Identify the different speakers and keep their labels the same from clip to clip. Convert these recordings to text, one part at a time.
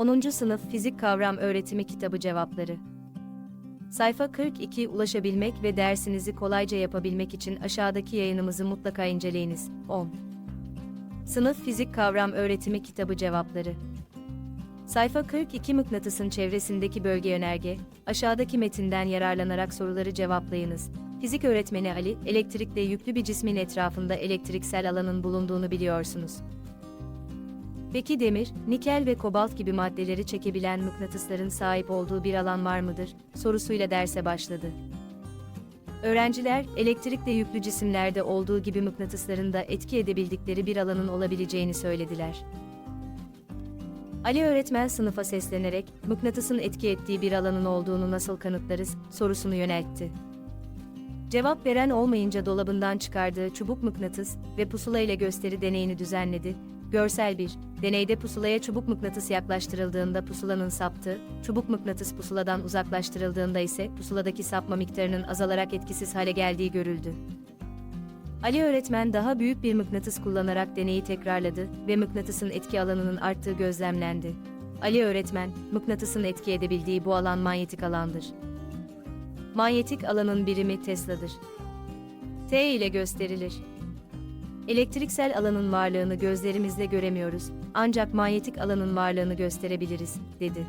Speaker 1: 10. Sınıf Fizik Kavram Öğretimi Kitabı Cevapları Sayfa 42 Ulaşabilmek ve dersinizi kolayca yapabilmek için aşağıdaki yayınımızı mutlaka inceleyiniz. 10. Sınıf Fizik Kavram Öğretimi Kitabı Cevapları Sayfa 42 Mıknatısın çevresindeki bölge yönerge, aşağıdaki metinden yararlanarak soruları cevaplayınız. Fizik öğretmeni Ali, elektrikle yüklü bir cismin etrafında elektriksel alanın bulunduğunu biliyorsunuz. Peki demir, nikel ve kobalt gibi maddeleri çekebilen mıknatısların sahip olduğu bir alan var mıdır? sorusuyla derse başladı. Öğrenciler, elektrikle yüklü cisimlerde olduğu gibi mıknatısların da etki edebildikleri bir alanın olabileceğini söylediler. Ali öğretmen sınıfa seslenerek, mıknatısın etki ettiği bir alanın olduğunu nasıl kanıtlarız, sorusunu yöneltti. Cevap veren olmayınca dolabından çıkardığı çubuk mıknatıs ve pusula ile gösteri deneyini düzenledi. Görsel 1. Deneyde pusulaya çubuk mıknatıs yaklaştırıldığında pusulanın saptığı, çubuk mıknatıs pusuladan uzaklaştırıldığında ise pusuladaki sapma miktarının azalarak etkisiz hale geldiği görüldü. Ali öğretmen daha büyük bir mıknatıs kullanarak deneyi tekrarladı ve mıknatısın etki alanının arttığı gözlemlendi. Ali öğretmen, mıknatısın etki edebildiği bu alan manyetik alandır. Manyetik alanın birimi Tesla'dır. T ile gösterilir. Elektriksel alanın varlığını gözlerimizle göremiyoruz, ancak manyetik alanın varlığını gösterebiliriz, dedi.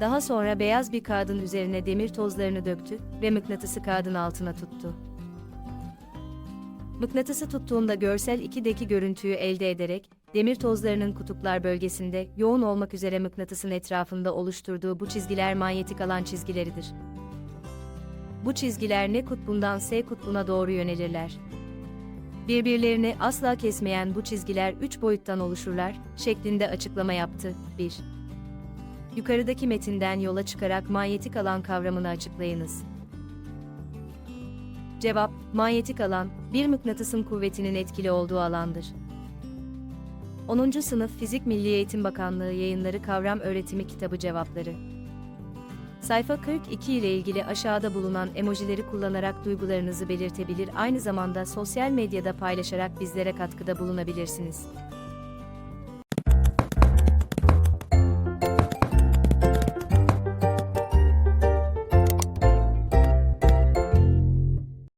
Speaker 1: Daha sonra beyaz bir kağıdın üzerine demir tozlarını döktü ve mıknatısı kağıdın altına tuttu. Mıknatısı tuttuğunda görsel 2'deki görüntüyü elde ederek, demir tozlarının kutuplar bölgesinde yoğun olmak üzere mıknatısın etrafında oluşturduğu bu çizgiler manyetik alan çizgileridir. Bu çizgiler ne kutbundan S kutbuna doğru yönelirler. Birbirlerini asla kesmeyen bu çizgiler üç boyuttan oluşurlar, şeklinde açıklama yaptı. 1. Yukarıdaki metinden yola çıkarak manyetik alan kavramını açıklayınız. Cevap, manyetik alan, bir mıknatısın kuvvetinin etkili olduğu alandır. 10. Sınıf Fizik Milli Eğitim Bakanlığı Yayınları Kavram Öğretimi Kitabı Cevapları Sayfa 42 ile ilgili aşağıda bulunan emojileri kullanarak duygularınızı belirtebilir aynı zamanda sosyal medyada paylaşarak bizlere katkıda bulunabilirsiniz.